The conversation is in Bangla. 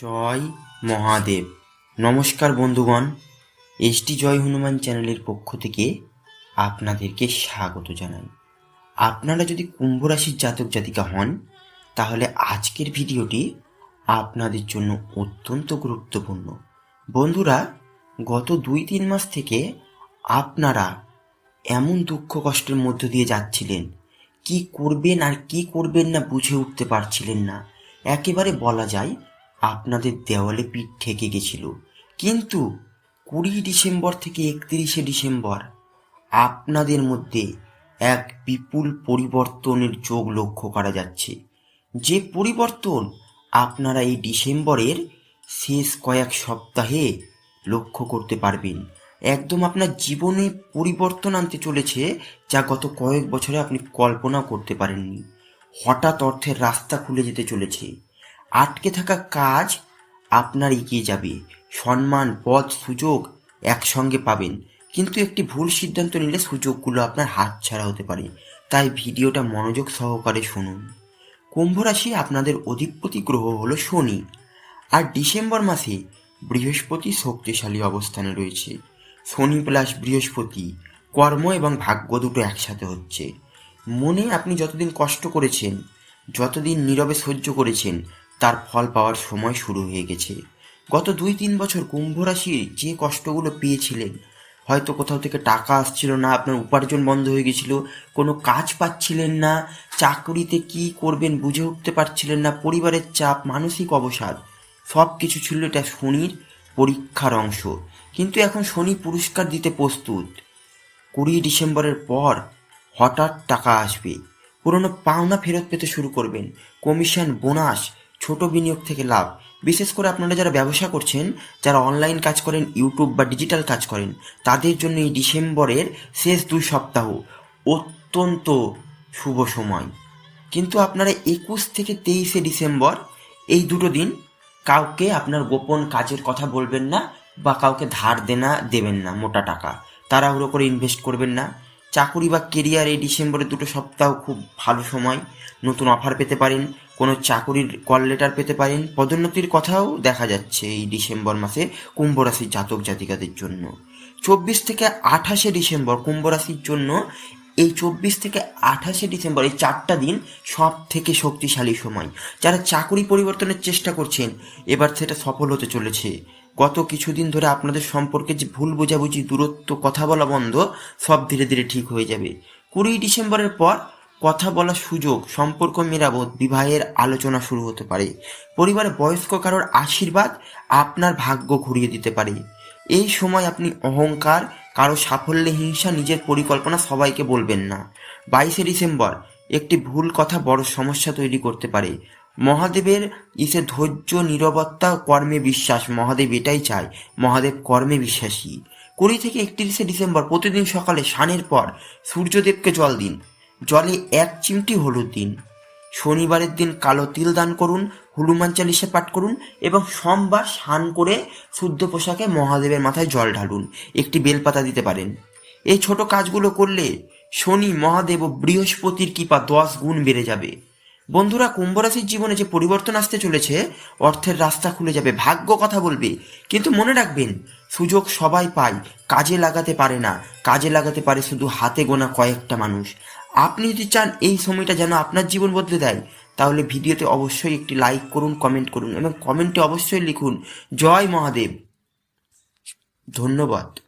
জয় মহাদেব। নমস্কার বন্ধুগণ এসটি জয় হনুমান চ্যানেলের পক্ষ থেকে আপনাদেরকে স্বাগত জানাই। আপনারা যদি কুম্ভ রাশির জাতক জাতিকা হন, তাহলে আজকের ভিডিওটি আপনাদের জন্য অত্যন্ত গুরুত্বপূর্ণ। বন্ধুরা, গত দুই তিন মাস থেকে আপনারা এমন দুঃখ কষ্টের মধ্য দিয়ে যাচ্ছিলেন। কি করবেন আর কি করবেন না বুঝে উঠতে পারছিলেন না। একেবারে বলা যায় আপনাদের দেওয়ালে পিঠ ঠেকে গেছিল। কিন্তু কুড়ি ডিসেম্বর থেকে একত্রিশে ডিসেম্বর আপনাদের মধ্যে এক বিপুল পরিবর্তনের যোগ লক্ষ্য করা যাচ্ছে। যে পরিবর্তন আপনারা এই ডিসেম্বরের শেষ কয়েক সপ্তাহে লক্ষ্য করতে পারবেন। একদম আপনার জীবনে পরিবর্তন আনতে চলেছে যা গত কয়েক বছরে আপনি কল্পনা করতে পারেননি। হঠাৎ অর্থের রাস্তা খুলে যেতে চলেছে। আটকে থাকা কাজ আপনার এগিয়ে যাবে। সম্মান পদ সুযোগ একসঙ্গে পাবেন। কিন্তু একটি ভুল সিদ্ধান্ত নিলে সুযোগগুলো আপনার হাতছাড়া হতে পারে। তাই ভিডিওটা মনোযোগ সহকারে শুনুন। কুম্ভ রাশি আপনাদের অধিপতি গ্রহ হলো শনি। আর ডিসেম্বর মাসে বৃহস্পতি শক্তিশালী অবস্থানে রয়েছে। শনি প্লাস বৃহস্পতি, কর্ম এবং ভাগ্য দুটো একসাথে হচ্ছে। মনে আপনি যতদিন কষ্ট করেছেন, যতদিন নীরবে সহ্য করেছেন তার ফল পাওয়ার সময় শুরু হয়ে গেছে। গত দুই তিন বছর কুম্ভ রাশির যে কষ্টগুলো পেয়েছিলেন, হয়তো কোথাও থেকে টাকা আসছিল না, আপনার উপার্জন বন্ধ হয়ে গেছিল, কোনো কাজ পাচ্ছিলেন না, চাকরিতে কি করবেন বুঝে উঠতে পারছিলেন না, পরিবারের চাপ, মানসিক অবসাদ সব কিছু ছিল এটা শনির পরীক্ষার অংশ। কিন্তু এখন শনি পুরস্কার দিতে প্রস্তুত। কুড়ি ডিসেম্বরের পর হঠাৎ টাকা আসবে, পুরনো পাওনা ফেরত পেতে শুরু করবেন, কমিশন, বোনাস ছোট বিনিয়োগ থেকে লাভ। বিশেষ করে আপনারা যারা ব্যবসা করছেন, যারা অনলাইন কাজ করেন ইউটিউব বা ডিজিটাল কাজ করেন, তাদের জন্য এই ডিসেম্বরের শেষ দুই সপ্তাহ অত্যন্ত শুভ সময়। কিন্তু আপনারা একুশ থেকে তেইশে ডিসেম্বর, এই দুটো দিন কাউকে আপনার গোপন কাজের কথা বলবেন না বা কাউকে ধার দেনা দেবেন না, মোটা টাকা। তাড়াহুড়ো করে ইনভেস্ট করবেন না। চাকুরি বা কেরিয়ার এই ডিসেম্বরের দুটো সপ্তাহ খুব ভালো সময়। নতুন অফার পেতে পারেন। কোনো চাকুরির কল লেটার পেতে পারেন। পদোন্নতির কথাও দেখা যাচ্ছে এই ডিসেম্বর মাসে কুম্ভ রাশির জাতক জাতিকাদের জন্য। চব্বিশ থেকে আঠাশে ডিসেম্বর কুম্ভ রাশির জন্য এই চব্বিশ থেকে আঠাশে ডিসেম্বর এই চারটা দিন সব থেকে শক্তিশালী সময়। যারা চাকুরি পরিবর্তনের চেষ্টা করছেন, এবার সেটা সফল হতে চলেছে। গত কিছুদিন ধরে আপনাদের সম্পর্কে যে ভুল বোঝাবুঝি, দূরত্ব, কথা বলা বন্ধ, সব ধীরে ধীরে ঠিক হয়ে যাবে। কুড়ি ডিসেম্বরের পর কথা বলার সুযোগ, সম্পর্ক মেরামত, বিবাহের আলোচনা শুরু হতে পারে। পরিবারে বয়স্ক কারোর আশীর্বাদ আপনার ভাগ্য ঘুরিয়ে দিতে পারে। এই সময় আপনি অহংকার, কারও সাফল্যে হিংসা, নিজের পরিকল্পনা সবাইকে বলবেন না। বাইশে ডিসেম্বর, একটি ভুল কথা বড় সমস্যা তৈরি করতে পারে। মহাদেবের ইসে ধৈর্য, নিরবতা, কর্মে বিশ্বাস। মহাদেব এটাই চায়, মহাদেব কর্মে বিশ্বাসী। কুড়ি থেকে একত্রিশে ডিসেম্বর, প্রতিদিন সকালে, স্নানের পর, সূর্যদেবকে জল দিন। জলে এক চিমটি হলুদ দিন। শনিবারের দিন কালো তিল দান করুন, হনুমান চালিশা পাঠ করুন এবং সোমবার স্নান করে শুদ্ধ পোশাকে মহাদেবের মাথায় জল ঢালুন। একটি বেলপাতা দিতে পারেন। এই ছোট কাজগুলো করলে শনি, মহাদেব ও বৃহস্পতির কৃপা দশ গুণ বেড়ে যাবে। বন্ধুরা কুম্ভ রাশির জীবনে যে পরিবর্তন আসতে চলেছে, অর্থের রাস্তা খুলে যাবে, ভাগ্য কথা বলবে। কিন্তু মনে রাখবেন, সুযোগ সবাই পায়, কাজে লাগাতে পারে না। কাজে লাগাতে পারে শুধু হাতে গোনা কয়েকটা মানুষ। আপনি যদি চান এই সময়টা যেন আপনার জীবন বদলে দেয়, তাহলে ভিডিওতে অবশ্যই একটি লাইক করুন, কমেন্ট করুন এবং কমেন্টে অবশ্যই লিখুন, জয় মহাদেব। ধন্যবাদ।